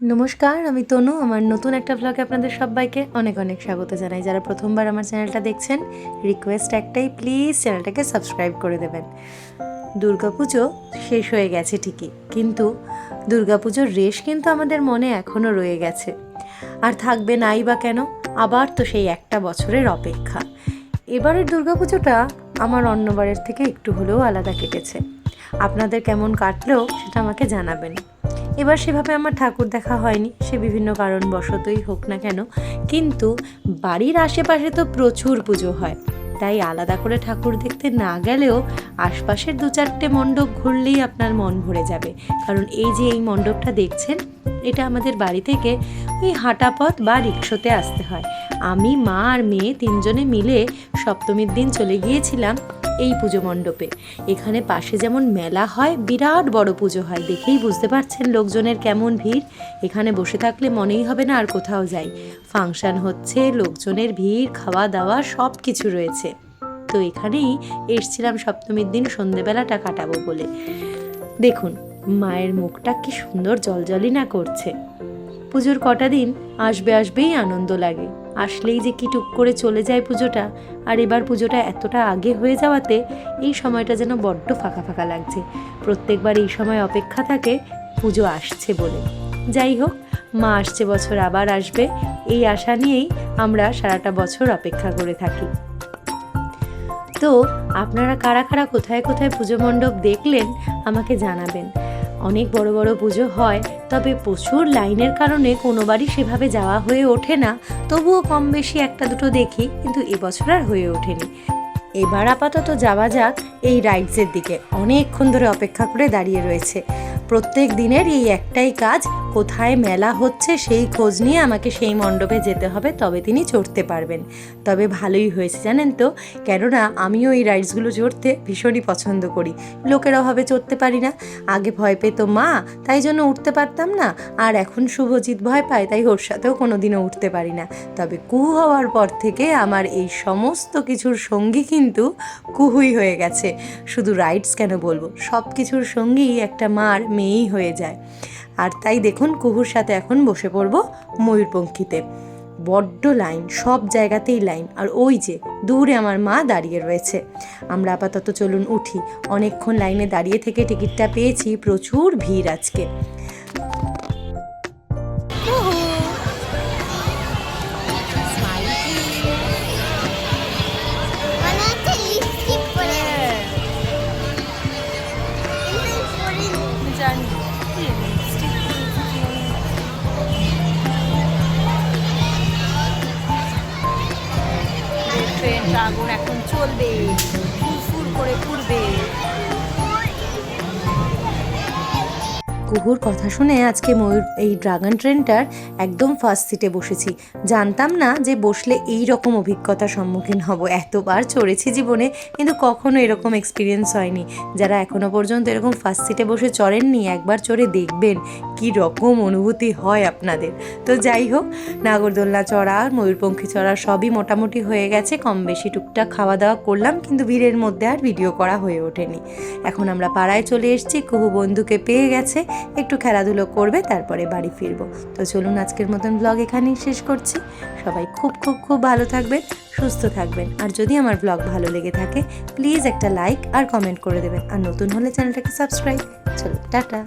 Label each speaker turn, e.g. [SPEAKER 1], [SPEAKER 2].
[SPEAKER 1] নমস্কার, আমি তনু। আমার নতুন একটা ব্লগে আপনাদের সবাইকে অনেক অনেক স্বাগত জানাই। যারা প্রথমবার আমার চ্যানেলটা দেখছেন রিকোয়েস্ট একটাই প্লিজ চ্যানেলটাকে সাবস্ক্রাইব করে দেবেন। দুর্গাপুজো শেষ হয়ে গেছে ঠিকই, কিন্তু দুর্গাপুজোর রেশ কিন্তু আমাদের মনে এখনও রয়ে গেছে। আর থাকবে নাই বা কেন, আবার তো সেই একটা বছরের অপেক্ষা। এবারের দুর্গাপুজোটা আমার অন্যবারের থেকে একটু হলেও আলাদা কেটেছে। আপনাদের কেমন কাটলো সেটা আমাকে জানাবেন। এবার সেভাবে আমার ঠাকুর দেখা হয়নি, সে বিভিন্ন কারণবশতই হোক না কেন। কিন্তু বাড়ির আশেপাশে তো প্রচুর পুজো হয়। তাই আলাদা করে ঠাকুর দেখতে না গেলেও আশপাশের দু চারটে মণ্ডপ ঘুরলেই আপনার মন ভরে যাবে। কারণ এই যে এই মণ্ডপটা দেখছেন, এটা আমাদের বাড়ি থেকে ওই হাঁটা পথ বা রিক্সোতে আসতে হয়। আমি, মা আর মেয়ে তিনজনে মিলে সপ্তমীর দিন চলে গিয়েছিলাম। এই পুজো মণ্ডপে। এখানে পাশে যেমন মেলা হয়, বিরাট বড় পুজো হয়। দেখেই বুঝতে পারছেন লোকজনের কেমন ভিড়। এখানে বসে থাকলে মনেই হবে না আর কোথাও যাই। ফাংশন হচ্ছে, লোকজনের ভিড় খাওয়া দাওয়া সব কিছু রয়েছে। তো এখানেই এসছিলাম সপ্তমীর দিন, সন্ধেবেলাটা কাটাবো বলে। দেখুন, মায়ের মুখটা কি সুন্দর জলজলি না করছে। পুজোর কটা দিন আসবে আসবেই আনন্দ লাগে। আসলেই যে কি টুক করে চলে যায় পুজোটা, আর এবার পুজোটা এতটা আগে হয়ে যাওয়াতে এই সময়টা যেন বড্ড ফাঁকা ফাঁকা লাগছে। প্রত্যেকবার এই সময় অপেক্ষা থাকে পুজো আসছে বলে। যাই হোক, মা আসছে বছর আবার আসবে, এই আশা নিয়েই আমরা সারাটা বছর অপেক্ষা করে থাকি। তো আপনারা কারা কারা কোথায় কোথায় পুজো মণ্ডপ দেখলেন আমাকে জানাবেন। অনেক বড় বড় পুজো হয় তবে প্রচুর লাইনের কারণে কোনোবারই সেভাবে যাওয়া হয়ে ওঠে না। তবুও কম বেশি একটা দুটো দেখি, কিন্তু এবছর আর হয়ে ওঠেনি। এবার আপাতত যাওয়া যাক এই রাইডসের দিকে। অনেকক্ষণ ধরে অপেক্ষা করে দাঁড়িয়ে রয়েছে। প্রত্যেক দিনের এই একটাই কাজ কোথায় মেলা হচ্ছে সেই খোঁজ নিয়ে আমাকে সেই মণ্ডপে যেতে হবে, তবে তিনি চড়তে পারবেন। তবে ভালোই হয়েছে, জানেন তো? কেননা আমিও এই রাইডসগুলো চড়তে ভীষণই পছন্দ করি। লোকের অভাবে চড়তে পারি না। আগে ভয় পেত মা, তাই জন্য উঠতে পারতাম না। আর এখন শুভজিৎ ভয় পায়, তাই ওর সাথেও কোনো দিনও উঠতে পারি না। তবে কুহু হওয়ার পর থেকে আমার এই সমস্ত কিছুর সঙ্গী কিন্তু কুহুই হয়ে গেছে। শুধু রাইডস কেন বলব? সব কিছুর সঙ্গেই একটা মার মেয়েই হয়ে যায়। আর তাই দেখুন কুহুর সাথে এখন বসে পড়ব ময়ূরপঙ্খীতে বড্ড লাইন, সব জায়গাতেই লাইন। আর ওই যে, দূরে আমার মা দাঁড়িয়ে রয়েছে। আমরা আপাতত চলুন উঠি। অনেকক্ষণ লাইনে দাঁড়িয়ে থেকে টিকিটটা পেয়েছি। প্রচুর ভিড় আজকে। আগুন এখন চলবে ফুরফুর করে ঘুরবে কুহুর কথা শুনে আজকে ময়ূর এই ড্রাগন ট্রেনটার একদম ফার্স্ট সিটে বসেছি। জানতাম না যে বসলে এই রকম অভিজ্ঞতার সম্মুখীন হব। এতবার চড়েছি জীবনে, কিন্তু কখনো এরকম এক্সপিরিয়েন্স হয়নি। যারা এখনও পর্যন্ত এরকম ফার্স্ট সিটে বসে চড়েননি, একবার চড়ে দেখবেন কি রকম অনুভূতি হয় আপনাদের। তো যাই হোক নাগরদোল্লা চড়া, ময়ূরপঙ্খী চড়া সবই মোটামুটি হয়ে গেছে। কম বেশি টুকটাক খাওয়া দাওয়া করলাম, কিন্তু ভিড়ের মধ্যে আর ভিডিও করা হয়ে ওঠেনি। এখন আমরা পাড়ায় চলে এসেছি, কুহু বন্ধুকে পেয়ে গেছে। একটু খেলাধুলো করবে, তারপরে বাড়ি ফিরবো। তো চলুন আজকের মতন ব্লগ এখানেই শেষ করছি। সবাই খুব খুব খুব ভালো থাকবেন, সুস্থ থাকবেন। আর যদি আমার ব্লগ ভালো লেগে থাকে প্লিজ একটা লাইক আর কমেন্ট করে দেবেন। আর নতুন হলে চ্যানেলটাকে সাবস্ক্রাইব চলো টাটা।